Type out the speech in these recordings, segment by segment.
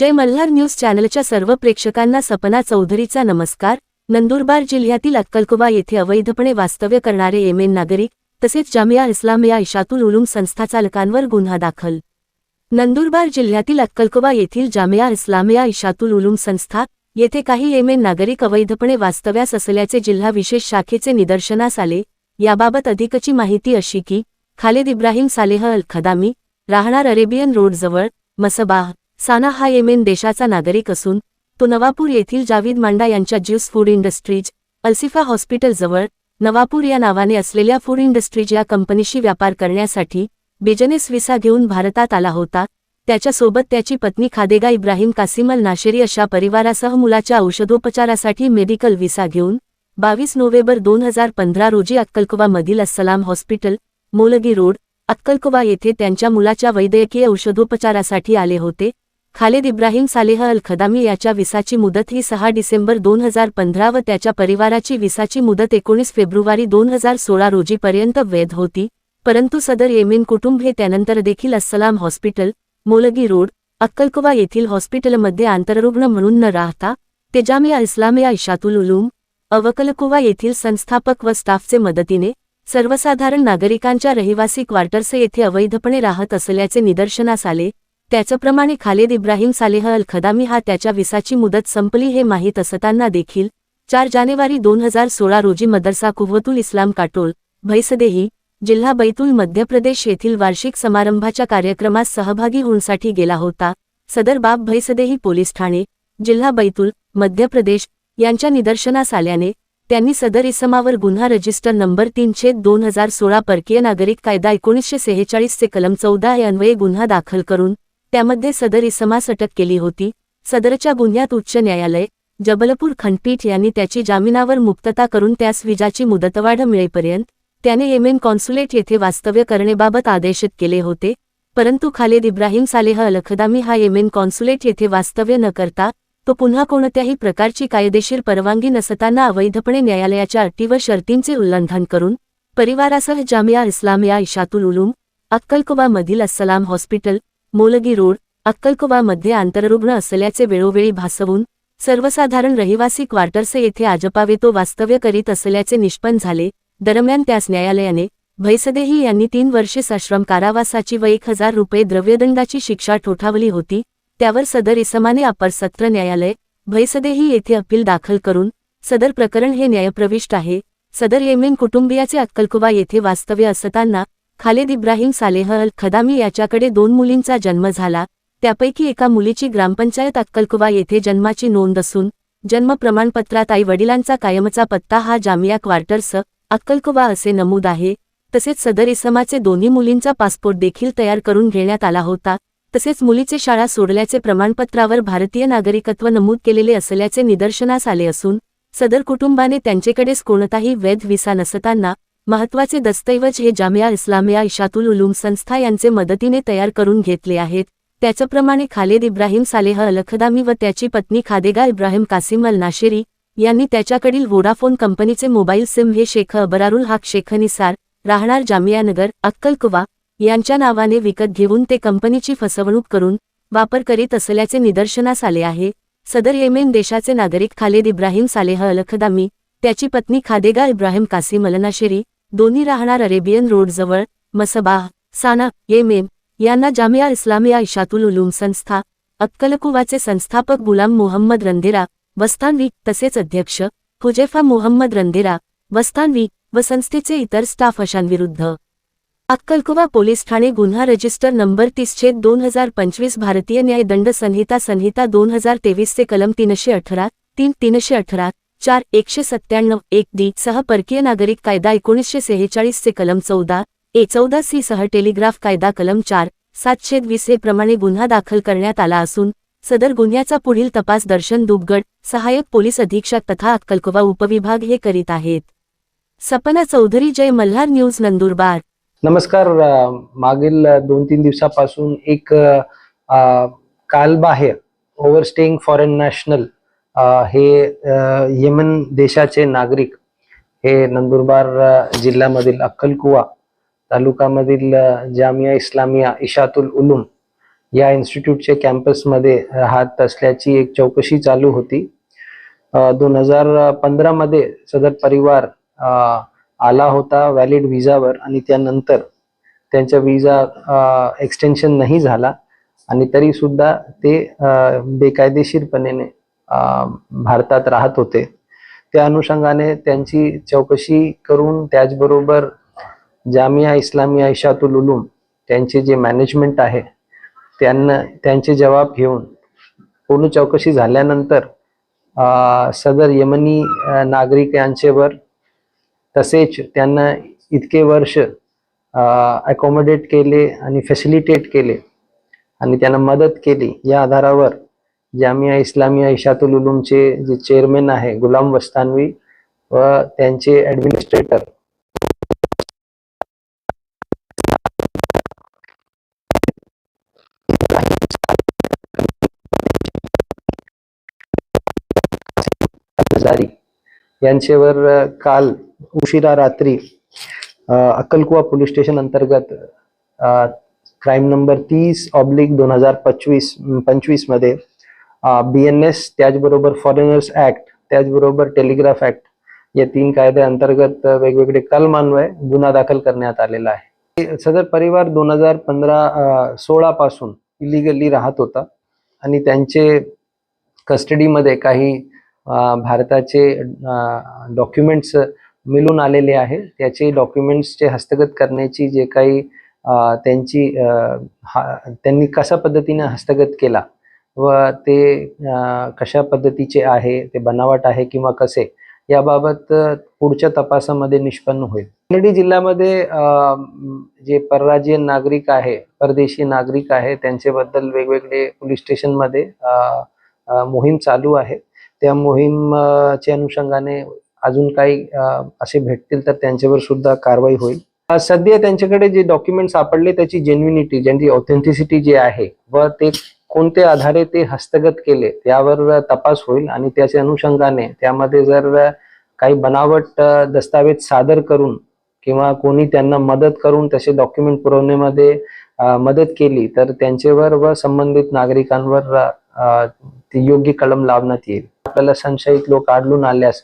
जय Malhar news चॅनलच्या सर्व प्रेक्षकांना सपना चौधरीचा नमस्कार. नंदुरबार जिल्ह्यातील अक्कलकुबा येथे अवैधपणे वास्तव्य करणारे येमेन नागरिक तसेच जामिया इस्लामिया इशातुल उलूम संस्था चालकांवर गुन्हा दाखल. नंदुरबार जिल्ह्यातील अक्कलकुबा येथील जामिया इस्लामिया इशातुल उलूम संस्था येथे काही येमेन नागरिक अवैधपणे वास्तव्यास असल्याचे जिल्हा विशेष शाखेचे निदर्शनास आले. याबाबत अधिकची माहिती अशी की Khalid Ibrahim Saleh Al Khadami राहणार अरेबियन रोडजवळ मसबाह साना हा येमेन देशाचा नागरिक असून तो नवापूर येथील जावीद मांडा यांच्या ज्यूस फूड इंडस्ट्रीज अल्सिफा हॉस्पिटलजवळ नवापूर या नावाने असलेल्या फूड इंडस्ट्रीज या कंपनीशी व्यापार करण्यासाठी बिजनेस विसा घेऊन भारतात आला होता. त्याच्यासोबत त्याची पत्नी खादेगा इब्राहिम कासिमल नाशेरी अशा परिवारासह मुलाच्या औषधोपचारासाठी मेडिकल विसा घेऊन बावीस नोव्हेंबर दोन हजार पंधरा रोजी अक्कलकोवामधील अस्सलाम हॉस्पिटल मोलगी रोड अक्कलकोवा येथे त्यांच्या मुलाच्या वैद्यकीय औषधोपचारासाठी आले होते. Khalid Ibrahim Saleh Al Khadami याच्या विसाची मुदत ही सहा डिसेंबर दोन हजार पंधरा व त्याच्या परिवाराची विसाची मुदत एकोणीस फेब्रुवारी दोन हजार सोळा रोजीपर्यंत वैध होती. परंतु सदर येमेन कुटुंब हे त्यानंतर देखील अस्सलाम हॉस्पिटल मोलगी रोड अक्कलकुवा येथील हॉस्पिटलमध्ये आंतररुग्ण म्हणून न राहता तेजामिया इस्लामिया इशातुल उलूम अवकलकोवा येथील संस्थापक व स्टाफचे मदतीने सर्वसाधारण नागरिकांच्या रहिवासी क्वार्टर्स येथे अवैधपणे राहत असल्याचे निदर्शनास आले. त्याचप्रमाणे Khalid Ibrahim Saleh Al Khadami हा त्याच्या विसाची मुदत संपली हे माहीत असताना देखील चार जानेवारी दोन हजार सोळा रोजी मदरसा कुव्वतुल इस्लाम काटोल भैसदेही जिल्हा बैतूल मध्य प्रदेश येथील वार्षिक समारंभाच्या कार्यक्रमात सहभागी होण्यासाठी गेला होता. सदर बाब भैसदेही पोलीस ठाणे जिल्हा बैतूल मध्य प्रदेश यांच्या निदर्शनास आल्याने त्यांनी सदर इसमावर गुन्हा रजिस्टर नंबर तीनशे दोन हजार सोळा परकीय नागरिक कायदा एकोणीसशे सेहेचाळीसचे कलम चौदा हे अन्वये गुन्हा दाखल करून त्यामध्ये सदर इसमास अटक केली होती. सदरच्या गुन्ह्यात उच्च न्यायालय जबलपूर खंडपीठ यांनी त्याची जामिनावर मुक्तता करून त्यास विजाची मुदतवाढ मिळेपर्यंत त्याने येमेन कॉन्सुलेट येथे वास्तव्य करण्याबाबत आदेशित केले होते. परंतु खालिद इब्राहिम सालेह अलखदामी हा येमेन कॉन्सुलेट येथे वास्तव्य न करता तो पुन्हा कोणत्याही प्रकारची कायदेशीर परवानगी नसताना अवैधपणे न्यायालयाच्या अटी व शर्तींचे उल्लंघन करून परिवारासह जामिया इस्लामिया इशातुल उलूम अक्कलकोबामधील अस्सलाम हॉस्पिटल मोलगी रोड अक्कलकोबामध्ये आंतररुग्ण असल्याचे वेळोवेळी भासवून सर्वसाधारण रहिवासी क्वार्टर्स येथे आजपावेतो वास्तव्य करीत असल्याचे निष्पन्न झाले. दरम्यान त्यास न्यायालयाने भैसदेही यांनी तीन वर्षे सश्रम कारावासाची व एक हजार रुपये द्रव्यदंडाची शिक्षा ठोठावली होती. त्यावर सदर इसमाने अपर सत्र न्यायालय भैसदेही येथे अपील दाखल करून सदर प्रकरण हे न्यायप्रविष्ट आहे. सदर येमेन कुटुंबियाचे अक्कलकुबा येथे वास्तव्य असताना खालिद इब्राहिम सालेह अल खदामी याच्याकडे दोन मुलींचा जन्म झाला त्यापैकी एका मुलीची ग्रामपंचायत अक्कलकुबा येथे जन्माची नोंद असून जन्म प्रमाणपत्रात आई वडिलांचा कायमचा पत्ता हा जामिया क्वार्टर्स अक्कलकुबा असे नमूद आहे तसेच सदर इसमाचे दोन्ही मुलींचा पासपोर्ट देखील तयार करून घेण्यात आला होता तसेच मुलीचे शाळा सोडल्याचे प्रमाणपत्रावर भारतीय नागरिकत्व नमूद केलेले असल्याचे निदर्शनास आले असून सदर कुटुंबाने त्यांचेकडेच कोणताही वैध विसा नसताना महत्त्वाचे दस्तऐवज हे जामिया इस्लामिया इशातुल उलूम संस्था यांचे मदतीने तयार करून घेतले आहेत. त्याचप्रमाणे खालेद इब्राहिम सालेह अलखदामी व त्याची पत्नी खादेगा इब्राहिम कासिम अल नाशेरी यांनी त्याच्याकडील वोडाफोन कंपनीचे मोबाईल सिम हे शेख अबरारुल हाक शेख निसार राहणार जामियानगर अक्कलकुवा यांच्या नावाने विकत घेऊन ते कंपनीची फसवणूक करून वापर करीत असल्याचे निदर्शनास आले आहे. सदर येमेन देशाचे नागरिक खालेद इब्राहिम सालेह अलखदामी त्याची पत्नी खादेगा इब्राहिम कासिम अलनाशेरी दोन्ही राहणार अरेबियन रोडजवळ मसबाह साना येमेम यांना जामिया इस्लामिया इशातुल उलूम संस्था अक्कलकुवाचे संस्थापक गुलाम मोहम्मद रंधेरा वस्तानवी तसेच अध्यक्ष हुजेफा मोहम्मद रंधेरा वस्तानवी व संस्थेचे इतर स्टाफ अशांविरुद्ध. अक्कलकुवा पोलीस ठाणे गुन्हा रजिस्टर नंबर तीस छेद दोन हजार पंचवीस भारतीय न्याय दंड संहिता संहिता दोन हजार तेवीसचे कलम तीनशे अठरा तीन तीनशे अठरा चार एकशे सत्त्याण्णव एक डी सह परकीय नागरिक कायदा एकोणीसशे सेहेचाळीसचे कलम चौदा ए चौदा सी सह टेलिग्राफ कायदा कलम चार सातशे वीस हे प्रमाणे गुन्हा दाखल करण्यात आला असून सदर गुन्ह्याचा पुढील तपास दर्शन दुबगड सहाय्यक पोलीस अधीक्षक तथा अक्कलकोवा उपविभाग हे करीत आहेत. सपना चौधरी जय मल्हार न्यूज नंदुरबार. नमस्कार मागील दोन तीन दिवसापासून एक कालबाहेर ओव्हरस्टेईंग फॉरेन नॅशनल हे यमन येमन देशाचे नागरिक हे नंदुरबार जिल्ह्यामधील अक्कलकुवा तालुक्यामधील जामिया इस्लामिया इशातुल उलूम या इन्स्टिट्यूटच्या कॅम्पसमध्ये राहत असल्याची एक चौकशी चालू होती. दोन हजार पंधरा मध्ये सदर परिवार आला होता व्हॅलिड विजावर आणि त्यानंतर त्यांचा विजा एक्सटेन्शन नाही झाला आणि तरी सुद्धा ते अ, बेकायदेशीरपणे भारतात राहत होते. त्या अनुषंगाने त्यांची चौकशी करून त्याचबरोबर जामिया इस्लामिया इशातुल उलूम त्यांचे जे मॅनेजमेंट आहे त्यांना त्यांचे जबाब घेऊन पूर्ण चौकशी झाल्यानंतर सदर यमनी नागरिक यांचेवर तसेच त्यांना इतके वर्ष अकोमोडेट केले आणि फॅसिलिटेट केले आणि त्यांना मदत केली या आधारावर जामिया इस्लामिया इशातुल उलूमचे जे चेअरमॅन आहे गुलाम वस्तानवी व त्यांचे ऍडमिनिस्ट्रेटर यांच्यावर काल उशिरा रात्री अक्कलकुवा पोलीस स्टेशन अंतर्गत क्राईम नंबर तीस ऑब्लिक दोन हजार पंचवीस पंचवीसमध्ये बी एन एस त्याचबरोबर फॉरेनर्स ऍक्ट त्याचबरोबर टेलिग्राफ ऍक्ट या तीन कायद्या अंतर्गत वेगवेगळे कलमान्वय गुन्हा दाखल करण्यात आलेला आहे. सदर परिवार दोन हजार पंधरा सोळा पासून इलिगली राहत होता आणि त्यांचे कस्टडीमध्ये काही भारताचे डॉक्युमेंट्स मिळून आलेले आहे. त्याचे डॉक्युमेंट्सचे हस्तगत करण्याची जे काही त्यांची त्यांनी कशा पद्धतीने हस्तगत केला व ते कशा पद्धतीचे आहे ते बनावट आहे किंवा कसे याबाबत पुढच्या तपासामध्ये निष्पन्न होईल. सांगली जिल्ह्यामध्ये जे परराज्य नागरिक आहे परदेशी नागरिक आहे त्यांच्याबद्दल वेगवेगळे पोलीस स्टेशनमध्ये मोहीम चालू आहे. त्या मोहीमच्या अनुषंगाने अजून काही असे भेटतील तर त्यांच्यावर सुद्धा कारवाई होईल. सध्या त्यांच्याकडे जे डॉक्युमेंट सापडले त्याची जेन्युनिटी ज्यांची ऑथेंटिसिटी जी आहे व ते कोणते आधारे ते हस्तगत केले त्यावर तपास होईल आणि त्याच्या अनुषंगाने त्यामध्ये जर काही बनावट दस्तावेज सादर करून किंवा कोणी त्यांना मदत करून तसे डॉक्युमेंट पुरवण्यामध्ये मदत केली तर त्यांच्यावर व संबंधित नागरिकांवर ती योग्य कलम लावण्यात येईल. आपल्याला संशयित लोक आढळून आल्यास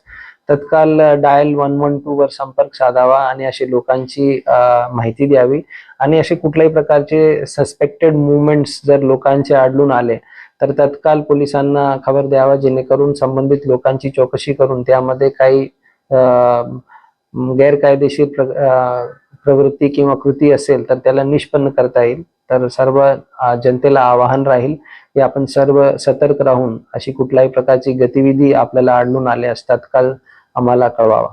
तत्काल डायल वन वन टू वर संपर्क साधावा आणि असे लोकांची माहिती द्यावी. आणि असे कुठल्याही प्रकारचे सस्पेक्टेड मुवमेंट्स जर लोकांचे आढळून आले तर तत्काल पोलिसांना खबर द्यावा जेणेकरून संबंधित लोकांची चौकशी करून त्यामध्ये काही गैरकायदेशीर प्र- प्रवृत्ती किंवा कृती असेल तर त्याला निष्पन्न करता येईल. तर सर्व जनतेला आवाहन राहील की आपण सर्व सतर्क राहून अशी कुठल्याही प्रकारची गतिविधी आपल्याला आढळून आल्यास तत्काल आम्हाला कळवावा.